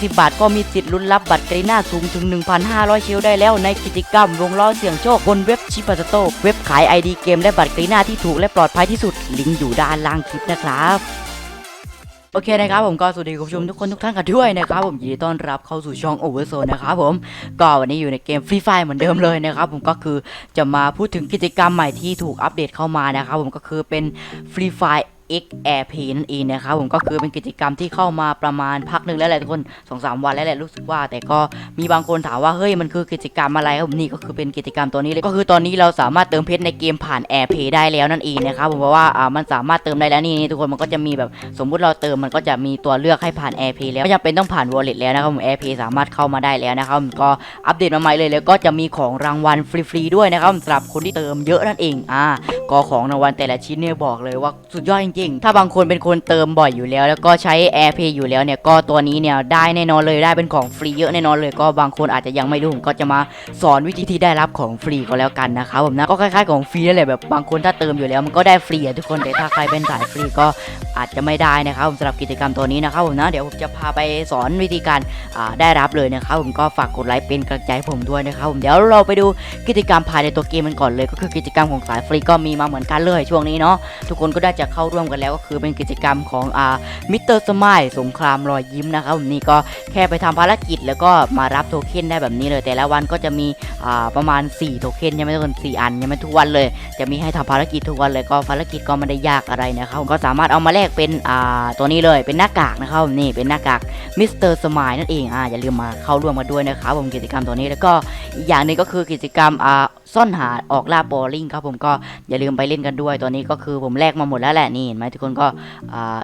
เพียง10บาท ก็มีสิทธิ์ลุ้นรับบัตรกรีน่าสูงถึง 1,500เชลได้แล้วในกิจกรรมวงล้อเสี่ยงโชคบนเว็บชิป a สโตเว็บขาย ID เกมและบัตรกรีน่าที่ถูกและปลอดภัยที่สุด ลิงก์อยู่ด้านล่างคลิปนะครับโอเคนะครับผมก็สวัสดีคุณผู้ชมทุกคนทุกท่านกันด้วยนะครับผมยินดีต้อนรับเข้าสู่ช่อง Overzone นะครับผมก็วันนี้อยู่ในเกม Free Fire เหมือนเดิมเลยนะครับผมก็คือจะมาพูดถึงกิจกรรมใหม่ที่ถูกอัปเดตเข้ามานะครับผมก็คือเป็น Free Fire X airpay นั่นเองนะครับผมก็คือเป็นกิจกรรมที่เข้ามาประมาณพักหนึ่งแล้วแหละทุกคนสองสามวันแล้วแหละรู้สึกว่า แต่ก็มีบางคนถามว่าเฮ้ยมันคือกิจกรรมอะไรครับผมนี่ก็คือเป็นกิจกรรมตัวนี้เลยก็คือตอนนี้เราสามารถเติมเพชรในเกมผ่าน airpay ได้แล้วนั่นเองนะครับผมเพราะว่าอ่ามันสามารถเติมได้แล้วนี่ทุกคนมันก็จะมีแบบสมมุติเราเติมมันก็จะมีตัวเลือกให้ผ่าน airpay แล้วไม่จำเป็นต้องผ่าน Wallet แล้วนะครับผม airpay สามารถเข้ามาได้แล้วนะครับก็อัปเดตมาใหม่เลยแล้วก็จะมีของรางวัลฟรีๆด้วยนะครับสำหรับคนที่เติมเยอะนั่นเองอ่าก็ของรางวัลแต่ละชิ้นเนี่ยบอกเลยว่าสุดยอดจริงๆถ้าบางคนเป็นคนเติมบ่อยอยู่แล้ว แล้วก็ใช้ AirPay อยู่แล้วเนี่ยก็ตัวนี้เนี่ยได้แน่นอนเลยได้เป็นของฟรีเยอะแน่นอนเลยก็บางคนอาจจะยังไม่รู้ผมก็จะมาสอนวิธีที่ได้รับของฟรีก็แล้วกันนะครับผมนะก็คล้ายๆของฟรีนั่นแหละแบบบางคนถ้าเติมอยู่แล้วมันก็ได้ฟรีอะทุกคนแต่ถ้าใครเป็นสายฟรีก็อาจจะไม่ได้นะครับผมสำหรับกิจกรรมตัวนี้นะครับผมนะเดี๋ยวผมจะพาไปสอนวิธีการได้รับเลยนะครับผมก็ฝากกดไลค์เป็นกำลังใจให้ผมด้วยนะครับผมเดี๋ยวเราไปดูกิจกรรมภายในตัวเกมมันก่อนเลย ก็คือกิจกรรมของสายฟรีก็มีมาเหมือนกันเลยช่วงนี้เนาะทุกคนก็ได้จะเข้าร่วมกันแล้วก็คือเป็นกิจกรรมของอ่ามิสเตอร์สมายสงครามรอยยิ้มนะครับผมนี่ก็แค่ไปทำภารกิจแล้วก็มารับโทเค็นได้แบบนี้เลย แต่ละวันก็จะมีอ่าประมาณ 4 โทเค็นยังไม่ต้องสี่อันยังไม่ทุกวันเลย จะมีให้ทำภารกิจทุกวันเลยก็ภารกิจก็ไม่ได้ยากอะไรนะครับก็สามารถเอามาแลกเป็นอ่าตัวนี้เลยเป็นหน้ากากนะครับผมนี่เป็นหน้ากากมิสเตอร์สมายนั่นเองอ่าอย่าลืมมาเข้าร่วมกันด้วยนะครับผมกิจกรรมตัวนี้แล้วก็อีกอย่างหนึงก็คือกิจกรรมอ่า ซ่อนหาออกล่าบอลลิงครับผมก็อย่าลืมไปเล่นกันด้วยตัวนี้ก็คือผมแลกมาหมดแล้วแหละนี่เห็นไหมทุกคนก็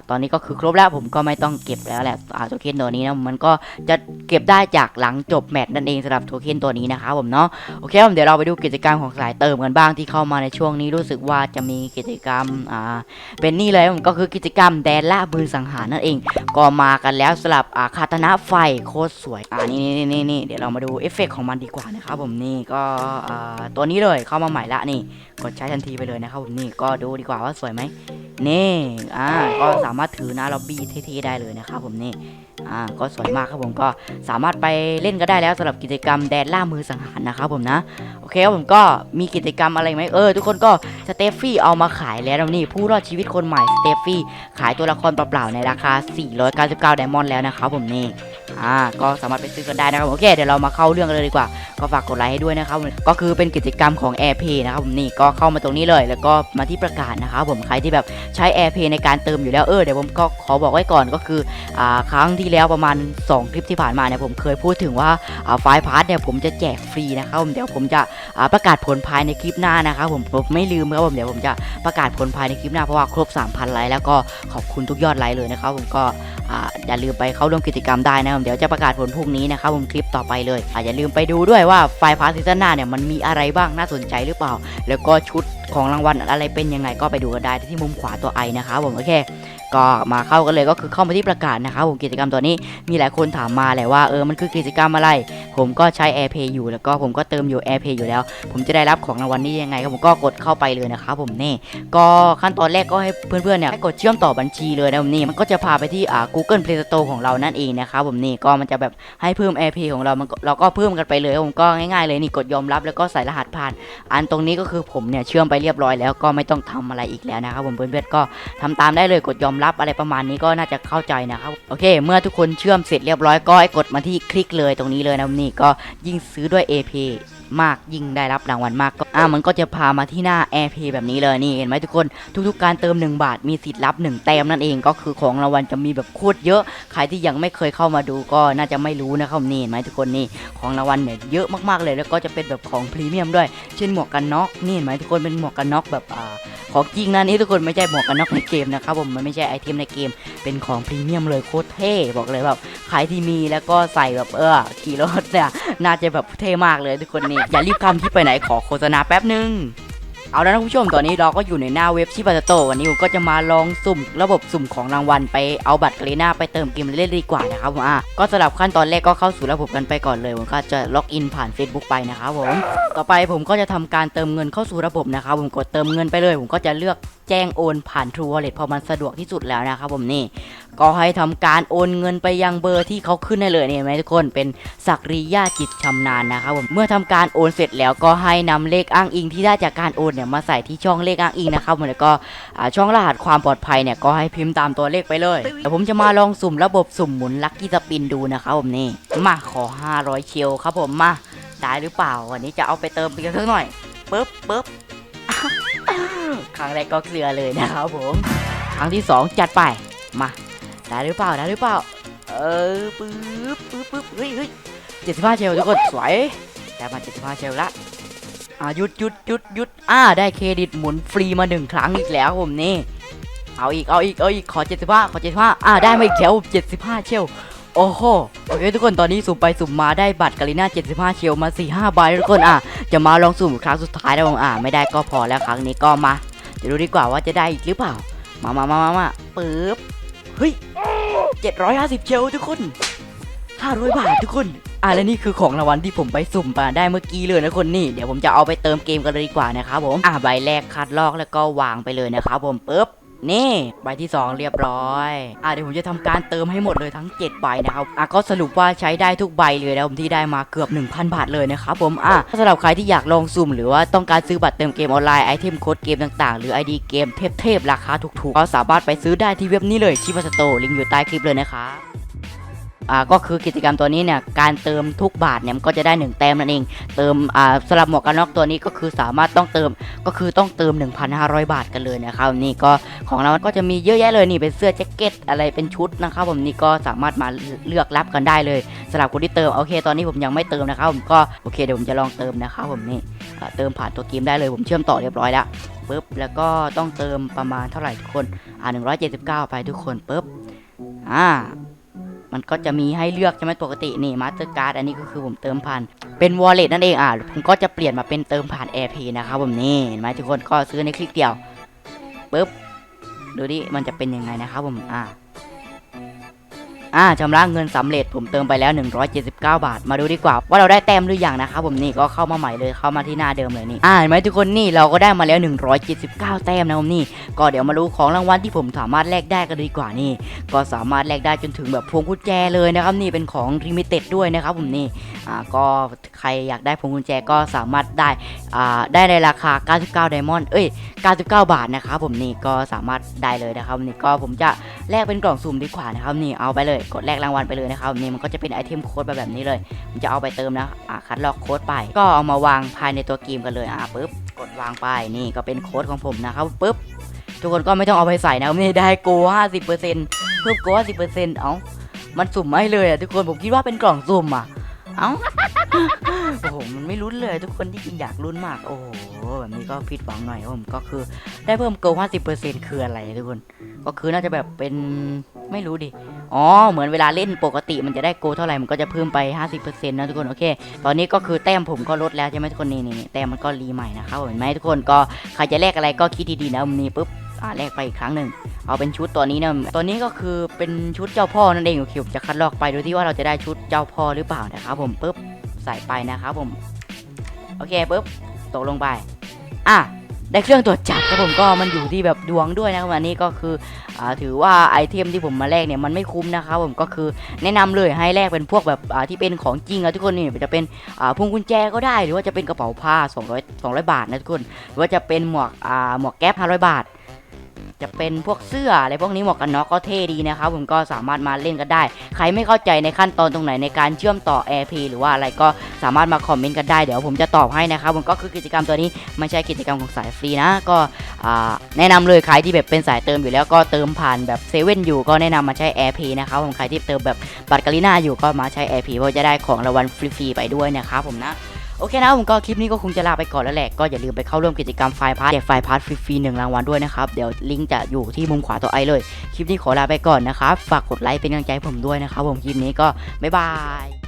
ตอนนี้ก็คือครบแล้วผมก็ไม่ต้องเก็บแล้วแหละโทเค็นตัวนี้นะมันก็จะเก็บได้จากหลังจบแมตช์นั่นเองสำหรับโทเค็นตัวนี้นะครับผมเนาะโอเคผมเดี๋ยวเราไปดูกิจกรรมของสายเติมกันบ้างที่เข้ามาในช่วงนี้รู้สึกว่าจะมีกิจกรรมอ่าเป็นนี่เลยผมก็คือกิจกรรมแดนล่าบืนสังหารนั่นเอง ก็มากันแล้วสำหรับอาคาตนะไฟโคตรสวยอ่านี่นี่นี่เดี๋ยวเรามาดูเอฟเฟกต์ของมันดีกว่านะครับผมนี่ก็อ่าตัวนี้เลยเข้ามาใหม่ละนี่ กดใช้ทันทีไปเลยนะครับผมนี่ก็ดูดีกว่าว่าสวยไหมนี่อ่าก็สามารถถือหน้าล็อบบี้เท่ๆได้เลยนะครับผมนี่อ่าก็สวยมากครับผมก็สามารถไปเล่นก็ได้แล้วสำหรับกิจกรรมแดนล่ามือสังหารนะครับผมนะโอเคครับผมก็มีกิจกรรมอะไรไหมเออทุกคนก็สเตฟฟี่เอามาขายแล้วนี่ผู้รอดชีวิตคนใหม่สเตฟฟี่ขายตัวละครเปล่าๆในราคา 499ไดมอนด์แล้วนะครับผมนี่อ่าก็สามารถไปซื้อกันได้นะครับโอเคเดี๋ยวเรามาเข้าเรื่องกันเลยดีกว่า ก็ฝากกดไลค์ให้ด้วยนะครับก็คือเป็นกิจกรรมของ AirPay นะครับผมนี่ก็เข้ามาตรงนี้เลย แล้วก็มาที่ประกาศนะครับผมใครที่แบบใช้ AirPay ในการเติมอยู่แล้วเออเดี๋ยวผมก็ขอบอกไว้ก่อนก็คืออ่าครั้งที่แล้วประมาณ 2 คลิปที่ผ่านมาเนี่ยผมเคยพูดถึงว่าอ่าไฟล์พาร์ทเนี่ยผมจะแจกฟรีนะครับผมเดี๋ยวผมจะประกาศผลภายในคลิปหน้านะครับผมผมไม่ลืมครับผมเดี๋ยวผมจะประกาศผลภายในคลิปหน้าเพราะว่าครบ 3,000 ไลค์แล้วก็ขอบคุณทุกยอดไลค์เลยนะครับผมก็อย่าลืมไปเข้าร่วมกิจกรรมได้นะครับเดี๋ยวจะประกาศผลพรุ่งนี้นะครับผมคลิปต่อไปเลยออย่าลืมไปดูด้วยว่าไฟล์พาร์ทซีซั่นหน้าเนี่ยมันมีอะไรบ้างน่าสนใจหรือเปล่า แล้วก็ชุดของรางวัลอะไรเป็นยังไงก็ไปดูกันได้ที่มุมขวาตัวไอนะครับผมโอเคก็มาเข้ากันเลยก็คือเข้ามาที่ประกาศนะครับผมกิจกรรมตัวนี้มีหลายคนถามมาแหละว่าเออมันคือกิจกรรมอะไร ผมก็ใช้ AirPay อยู่แล้วก็ผมก็เติมอยู่ AirPay อยู่แล้ว ผมจะได้รับของรางวัลนี้ยังไงครับผมก็กดเข้าไปเลยนะครับผมนี่ก็ขั้นตอนแรกก็ให้เพื่อนๆเนี่ยกดเชื่อมต่อบัญชีเลยนะผมนี่มันก็จะพาไปที่อ่า Google Play Store ของเรานั่นเองนะครับผมนี่ก็มันจะแบบให้เพิ่ม AirPay ของเรามันเราก็เพิ่มกันไปเลยผมก็ง่ายๆเลยนี่กดยอมรับแล้วก็ใส่รหัสผ่าน อันตรงนี้ก็คือผมเนี่ยเชื่อมไปเรียบร้อยแล้วก็ไม่ต้องทำอะไรอีกแล้วนะครับผมเพื่อนๆก็ทำตามได้เลยกดยอมรับอะไรประมาณนี้ก็น่าจะเข้าใจนะครับโอเค เมื่อทุกคนเชื่อมเสร็จเรียบร้อยก็ให้กดมาที่คลิกเลยตรงนี้เลยนะนี่ก็ยิ่งซื้อด้วย AirPay มากยิ่งได้รับรางวัลมากก็อ่ามันก็จะพามาที่หน้า AirPay แบบนี้เลยนี่เห็นไหมทุกคนทุกๆ การเติม 1 บาทมีสิทธิ์รับ 1 แต้มนั่นเองก็คือของรางวัลจะมีแบบโคตรเยอะ ใครที่ยังไม่เคยเข้ามาดูก็น่าจะไม่รู้นะครับนี่เห็นไหมทุกคนนี่ของรางวัลเนี่ยเยอะมากๆเลย แล้วก็จะเป็นแบบของพรีเมียมด้วย เช่นหมวกกันน็อกนี่เห็นไหมทุกคนเป็นหมวกกันน็อกแบบอ่าของจริงนะนี่ทุกคนไม่ใช่หมวกกันน็อกในเกมนะครับผมมันไม่ใช่ไอเทมในเกม เป็นของพรีเมียมเลยโคตรเท่บอกเลยแบบใครที่มีแล้วก็ใส่แบบเออขี่รถเนี่ยน่าจะแบบเท่มากเลยทุกคนนี่อย่ารีบคำที่ไปไหนขอโฆษณาแป๊บนึงเอาแล้วนะผู้ชมตอนนี้เราก็อยู่ในหน้าเว็บชิปาโตวันนี้ผมก็จะมาลองสุ่มระบบสุ่มของรางวัลไปเอาบัตรกรีนาไปเติมเกมเล่นดีกว่านะครับผมอะก็สำหรับขั้นตอนแรกก็เข้าสู่ระบบกันไปก่อนเลยผมก็จะล็อกอินผ่าน Facebook ไปนะครับผมต่อไปผมก็จะทำการเติมเงินเข้าสู่ระบบนะครับผมกดเติมเงินไปเลย ผมก็จะเลือก แจ้งโอนผ่าน True Wallet พราะมันสะดวกที่สุดแล้วนะครับผมนี่ ก็ให้ทำการโอนเงินไปยังเบอร์ที่เขาขึ้นได้เลยเนี่ยไหมทุกคนเป็นศักริยาจิตชำนาญนะครับผมเมื่อทำการโอนเสร็จแล้วก็ให้นำเลขอ้างอิงที่ได้จากการโอนเนี่ยมาใส่ที่ช่องเลขอ้างอิงนะครับผมแล้วก็ช่องรหัสความปลอดภัยเนี่ยก็ให้พิมพ์ตามตัวเลขไปเลยเดี๋ยวผมจะมาลองสุ่มระบบสุ่มหมุนลัคกี้สปินดูนะครับผมนี่มาขอ 500 เชลครับผมมาได้หรือเปล่าวันนี้จะเอาไปเติมเพียงสักหน่อยปึ๊บปึ๊บ ครั้งแรกก็เคลียร์เลยนะครับผม ครั้งที่สองจัดไป มาได้หรือเปล่าได้หรือเปล่า เออปึ๊บปึ๊บปึ๊บเฮ้ยเฮ้ยเจ็ดสิบห้าเชลทุกคนสวยได้มาเจ็ดสิบห้าเชลละอ่าหยุดหยุดหยุดหยุดอ่าได้เครดิตหมุนฟรีมาหนึ่งครั้งอีกแล้วผมนี่เอาอีกเอาอีกเอาอีกขอเจ็ดสิบห้าขอเจ็ดสิบห้าอ่าได้มาอีกแถวเจ็ดสิบห้าเชลโอ้โหโอเคทุกคนตอนนี้สุ่มไปสุ่มมาได้บัตรกาลิน่า75 เชลมา 4 5ใบทุกคนอะจะมาลองสุ่มครั้งสุดท้ายแล้วผมอ่าไม่ได้ก็พอแล้วครั้งนี้ก็มา ดูดีกว่าว่าจะได้อีกหรือเปล่า มามามามามาปึ๊บ เฮ้ย750เชลทุกคน500บาททุกคน อะและนี่คือของรางวัลที่ผมไปสุ่มมาได้เมื่อกี้เลยนะคนนี่ เดี๋ยวผมจะเอาไปเติมเกมกันเลยดีกว่านะครับผม อะใบแรกคัดลอกแล้วก็วางไปเลยนะครับผมปึ๊บ นี่ใบที่ 2 เรียบร้อยอะเดี๋ยวผมจะทำการเติมให้หมดเลยทั้ง 7 ใบนะครับอะก็สรุปว่าใช้ได้ทุกใบเลยนะผมที่ได้มาเกือบ 1,000 บาทเลยนะครับผมอะสำหรับใครที่อยากลองซุ่มหรือว่าต้องการซื้อบัตรเติมเกมออนไลน์ไอเทมโค้ดเกมต่างๆ หรือ ID เกมเทพๆราคาถูกๆก็สามารถไปซื้อได้ที่เว็บนี้เลยชิปสโตลิงก์อยู่ใต้คลิปเลยนะครับ อ่าก็คือกิจกรรมตัวนี้เนี่ยการเติมทุกบาทเนี่ยก็จะได้ 1 แต้มนั่นเอง เติมอ่าสำหรับหมวกกันน็อกตัวนี้ก็คือสามารถต้องเติมก็คือต้องเติม 1,500 บาทกันเลยนะครับนี่ก็ของเราก็จะมีเยอะแยะเลยนี่เป็นเสื้อแจ็คเก็ตอะไรเป็นชุดนะครับผมนี่ก็สามารถมาเลือกรับกันได้เลยสำหรับคนที่เติมโอเค ตอนนี้ผมยังไม่เติมนะครับผมก็โอเคเดี๋ยวผมจะลองเติมนะครับผมนี่เติมผ่านตัวเกมได้เลยผมเชื่อมต่อเรียบร้อยแล้วปุ๊บแล้วก็ต้องเติมประมาณเท่าไหร่ทุกคนอ่า179 ไปทุกคนปุ๊บอ่า มันก็จะมีให้เลือกใช่ไหมปกตินี่มาสเตอร์การ์ดอันนี้ก็คือผมเติมผ่านเป็นวอลเล็ตนั่นเองอะผมก็จะเปลี่ยนมาเป็นเติมผ่าน AirPay นะครับผมนี่เห็นไหมทุกคนก็ซื้อในคลิกเดียวปุ๊บดูดิมันจะเป็นยังไงนะครับผมอ่า อ่าชำระเงินสำเร็จผมเติมไปแล้ว 179 บาท มาดูดีกว่า ว่าเราได้แต้มหรือยังนะครับผมนี่ก็เข้ามาใหม่เลยเข้ามาที่หน้าเดิมเลยนี่อ่าเห็นไหมทุกคนนี่เราก็ได้มาแล้ว 179 แต้มนะผมนี่ ก็เดี๋ยวมาดูของรางวัลที่ผมสามารถแลกได้กันดีกว่านี่ ก็สามารถแลกได้จนถึงแบบพวงกุญแจเลยนะครับนี่เป็นของลิมิเต็ดด้วยนะครับผมนี่อ่าก็ใครอยากได้พวงกุญแจก็สามารถได้อ่าได้ในราคา 99ไดมอนด์เอ้ย 99 บาทนะครับผมนี่ก็สามารถได้เลยนะครับนี่ก็ผมจะแลกเป็นกล่องสุ่มดีกว่านะครับนี่เอาไปเลยกดแลกรางวัลไปเลยนะครับนี่มันก็จะเป็นไอเทมโค้ดแบบนี้เลยผมจะเอาไปเติมนะอ่าคัดลอกโค้ดไป ก็เอามาวางภายในตัวเกมกันเลยอะปุ๊บกดวางไปนี่ก็เป็นโค้ดของผมนะครับปุ๊บทุกคนก็ไม่ต้องเอาไปใส่นะไม่ได้โกห้าสิบเปอร์เซ็นต์เพิ่มโกห้าสิบเปอร์เซ็นต์เอ้ามันสุ่มไม่เลยอะทุกคนผมคิดว่าเป็นกล่องสุ่มอะเอ้า โอ้โหมันไม่ลุ้นเลยทุกคนที่จริงอยากลุ้นมาก โอ้โหแบบนี้ก็ผิดหวังหน่อยครับผมก็คือได้เพิ่มโกห้าสิบเปอร์เซ็นต์คืออะไรทุกคน ก็คือน่าจะแบบเป็นไม่รู้ดิอ๋อเหมือนเวลาเล่นปกติมันจะได้โกเท่าไหร่มันก็จะเพิ่มไป 50%นะทุกคนโอเค ตอนนี้ก็คือแต้มผมก็ลดแล้วใช่ไหมทุกคนนี่นี่แต้มมันก็รีใหม่นะครับเห็นไหมทุกคนก็ใครจะแลกอะไรก็คิดดีๆนะวันนี้ปุ๊บอ่าแลกไปอีกครั้งหนึ่งเอาเป็นชุดตัวนี้นะตัวนี้ก็คือเป็นชุดเจ้าพ่อนั่นเองโอเคผมจะคัดลอกไปดูที่ว่าเราจะได้ชุดเจ้าพ่อหรือเปล่านะครับผมปุ๊บ ใส่ไปนะครับผม โอเคปุ๊บตกลงไปอะได้เครื่องตรวจจับครับผมก็มันอยู่ที่แบบดวงด้วยนะครับอันนี้ก็คืออ่าถือว่าไอเทมที่ผมมาแลกเนี่ยมันไม่คุ้มนะครับผมก็คือแนะนำเลยให้แลกเป็นพวกแบบอ่าที่เป็นของจริงอะทุกคนนี่จะเป็นอ่าพวงกุญแจก็ได้ หรือว่าจะเป็นกระเป๋าผ้า 200 200 บาทนะทุกคน หรือว่าจะเป็นหมวกอ่าหมวกแก๊ป500 บาท จะเป็นพวกเสื้ออะไรพวกนี้หมวกกันน็อกก็เท่ดีนะครับผมก็สามารถมาเล่นกันได้ ใครไม่เข้าใจในขั้นตอนตรงไหนในการเชื่อมต่อ AirP หรือว่าอะไรก็สามารถมาคอมเมนต์กันได้เดี๋ยวผมจะตอบให้นะครับผมก็คือกิจกรรมตัวนี้ไม่ใช่กิจกรรมของสายฟรีนะก็แนะนำเลยใครที่แบบเป็นสายเติมอยู่แล้วก็เติมผ่านแบบเซเว่นอยู่ก็แนะนำมาใช้ AirP นะครับผมใครที่เติมแบบบัตรกาลิน่าอยู่ก็มาใช้ AirP เพราะจะได้ของรางวัลฟรีๆไปด้วยนะครับผมนะ โอเคนะผมก็คลิปนี้ก็คงจะลาไปก่อนแล้วแหละก็อย่าลืมไปเข้าร่วมกิจกรรมไฟล์พาร์ทแจกไฟล์พาร์ทฟรีๆหนึ่งรางวัลด้วยนะครับเดี๋ยวลิงก์จะอยู่ที่มุมขวาตัวไอเลย คลิปนี้ขอลาไปก่อนนะครับฝากกดไลค์เป็นกำลังใจผมด้วยนะครับผมคลิปนี้ก็บ๊ายบาย